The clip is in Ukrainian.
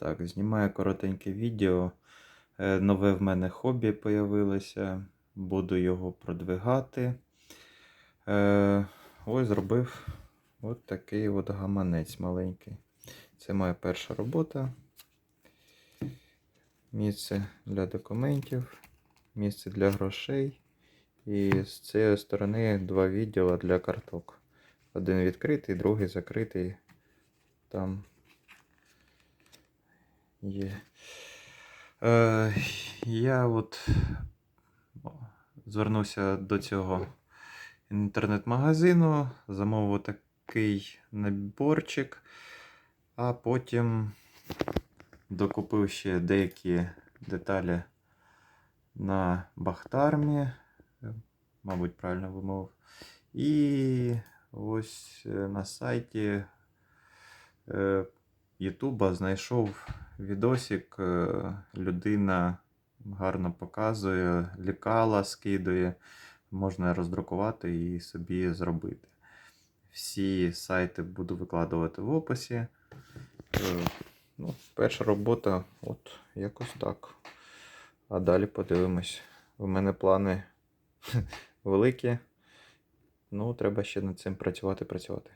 Так, знімаю коротеньке відео. Е, Нове в мене хобі появилося. Буду його продвигати. Е, Ось зробив от такий от гаманець маленький. Це моя перша робота. Місце для документів, місце для грошей. І з цієї сторони два відділа для карток. Один відкритий, другий закритий. Там є. Е, я от звернувся до цього інтернет-магазину, замовив такий наборчик, а потім докупив ще деякі деталі на Бахтармі, е, мабуть, правильно вимовив. І ось е, на сайті е, Ютуба знайшов відосик, е, людина гарно показує, лікала, скидує, можна роздрукувати і собі зробити. Всі сайти буду викладувати в описі. Е, Ну, перша робота, от якось так. А далі подивимось. У мене плани великі. Ну, треба ще над цим працювати, працювати.